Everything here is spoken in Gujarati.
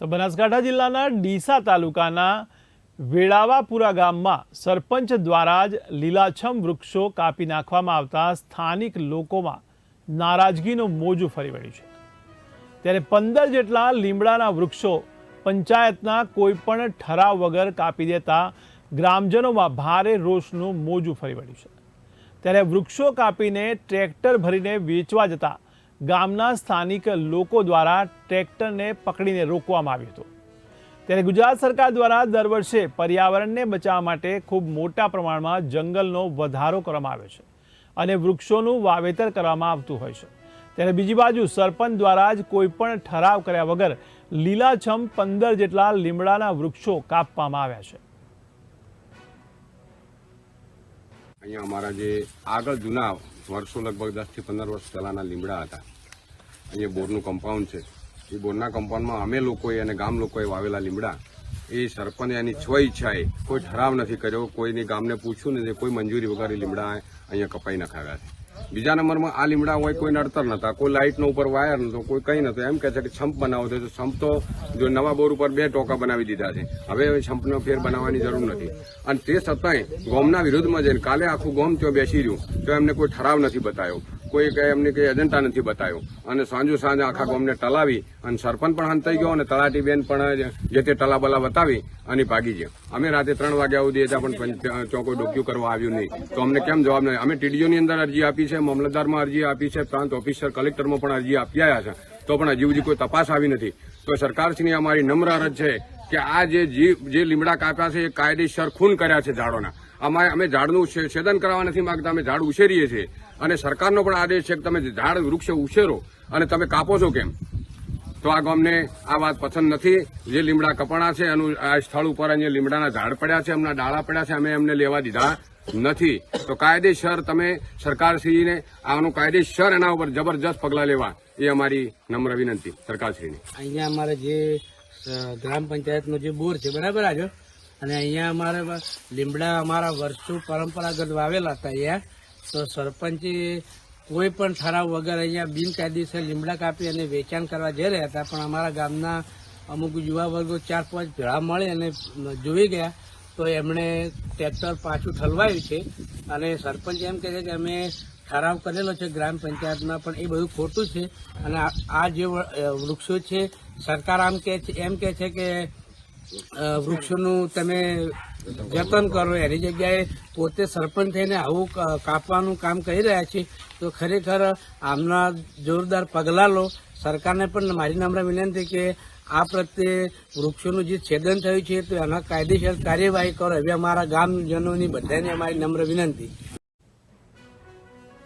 તો બનાસકાંઠા જિલ્લાના ડીસા તાલુકાના વેળાવાપુરા ગામમાં સરપંચ દ્વારા જ લીલાછમ વૃક્ષો કાપી નાખવામાં આવતા સ્થાનિક લોકોમાં નારાજગીનું મોજું ફરી વળ્યું છે. ત્યારે પંદર જેટલા લીમડાના વૃક્ષો પંચાયતના કોઈપણ ઠરાવ વગર કાપી દેતા ગ્રામજનોમાં ભારે રોષનું મોજું ફરી વળ્યું છે. ત્યારે વૃક્ષો કાપીને ટ્રેક્ટર ભરીને વેચવા જતા ગામના સ્થાનિક લોકો દ્વારા ટ્રેક્ટરને પકડીને રોકવામાં આવ્યું હતું. ત્યારે ગુજરાત સરકાર દ્વારા દર વર્ષે પર્યાવરણને બચાવવા માટે ખૂબ મોટા પ્રમાણમાં જંગલનો વધારો કરવામાં આવે છે અને વૃક્ષોનું વાવેતર કરવામાં આવતું હોય છે. ત્યારે બીજી બાજુ સરપંચ દ્વારા જ કોઈપણ ઠરાવ કર્યા વગર લીલાછમ પંદર જેટલા લીમડાના વૃક્ષો કાપવામાં આવ્યા છે. અહીંયા અમારા જે આગળ જૂના વર્ષો લગભગ દસથી પંદર વર્ષ પહેલાંના લીમડા હતા. અહીંયા બોરનું કમ્પાઉન્ડ છે. એ બોરના કમ્પાઉન્ડમાં અમે લોકોએ અને ગામ લોકોએ વાવેલા લીમડા. એ સરપંચ એની સ્વ ઈચ્છાએ કોઈ ઠરાવ નથી કર્યો. કોઈની ગામને પૂછ્યું નથી કોઈ મંજૂરી વગર લીમડા અહીંયા કપાઈ નખાવ્યા છે. બીજા નંબરમાં આ લીમડા હોય કોઈ નડતર નતા. કોઈ લાઇટનો ઉપર વાયર નતો, કોઈ કંઈ નતો. એમ કહે છે કે છંપ બનાવો તો છંપ તો જો નવા બોર ઉપર બે ટોકા બનાવી દીધા છે. હવે છંપનો ફેર બનાવવાની જરૂર નથી. અને તે છતાંય ગોમના વિરોધમાં જઈને કાલે આખું ગોમ ત્યાં બેસી રહ્યું. તો એમને કોઈ ઠરાવ નથી બતાવ્યો કોઈ કઈ એમને કઈ એજન્ડા નથી બતાવ્યો અને સાંજો સાંજ આખા ગામને ટલાવી અને સરપંચ પણ હંતાઈ ગયો અને તલાટી બેન પણ જે તે ટલાબલા બતાવી અને ભાગી ગયા. અમે રાતે ત્રણ વાગ્યા સુધી હતા પણ ચોકો ડોક્યુ કરવા આવ્યું નહીં. તો અમને કેમ જવાબ નહીં? અમે ટીડીઓની અંદર અરજી આપી છે મામલતદારમાં અરજી આપી છે પ્રાંત ઓફિસર કલેક્ટરમાં પણ અરજી આપી આવ્યા છે. તો પણ હજી સુધી કોઈ તપાસ આવી નથી. તો સરકારશ્રીની અમારી નમ્ર અરજ છે કે આ જે જે લીમડા કાપ્યા છે એ કાયદેસર ખૂન કર્યા છે ઝાડોના. અમારે અમે ઝાડનું છેદન કરવા નથી માંગતા, અમે ઝાડ ઉછેરીએ છીએ. અને સરકારનો પણ આદેશ છે કે તમે ઝાડ, વૃક્ષ ઉછેરો અને તમે કાપો છો કેમ? તો આ ગામને આ વાત પસંદ નથી. જે લીમડા કપાણા છે, એનું આ સ્થળ ઉપર અહીંયા લીમડાના ઝાડ પડ્યા છે, એમના ડાળા પડ્યા છે, અમે એમને લેવા દીધા નથી. તો કાયદેસર તમે સરકારશ્રીને આનું કાયદેસર એના ઉપર જબરજસ્ત પગલાં લેવા, એ અમારી નમ્ર વિનંતી સરકારશ્રીને. અહીંયા અમારે જે ગ્રામ પંચાયતનો જે બોર છે, બરાબર આજો અને અહીંયા અમારે લીમડા અમારા વર્ષો પરંપરાગત વાવેલા હતા અહીંયા. તો સરપંચે કોઈ પણ ઠરાવ વગર અહીંયા બિનકાયદેસર લીમડા કાપી અને વેચાણ કરવા જઈ રહ્યા હતા. પણ અમારા ગામના અમુક યુવા વર્ગો ચાર પાંચ ભેળા મળી અને જોઈ ગયા. તો એમણે ટ્રેક્ટર પાછું ઠલવાયું છે. અને સરપંચ એમ કહે છે કે અમે ઠરાવ કરેલો છે ગ્રામ પંચાયતમાં, પણ એ બધું ખોટું છે. અને આ- જે વૃક્ષો છે, સરકાર આમ કહે છે એમ કહે છે કે વૃક્ષોનું તમે જતન કરો, એની જગ્યાએ પોતે સરપંચ થઈને આવું કાપવાનું કામ કરી રહ્યા છે, તો ખરેખર આમના જોરદાર પગલાં લો. સરકારને પણ મારી નમ્ર વિનંતી કે આ પ્રત્યે વૃક્ષોનું જે છેદન થયું છે, તો એના કાયદેસર કાર્યવાહી કરો. એવી અમારા ગામજનોની બધાને અમારી નમ્ર વિનંતી.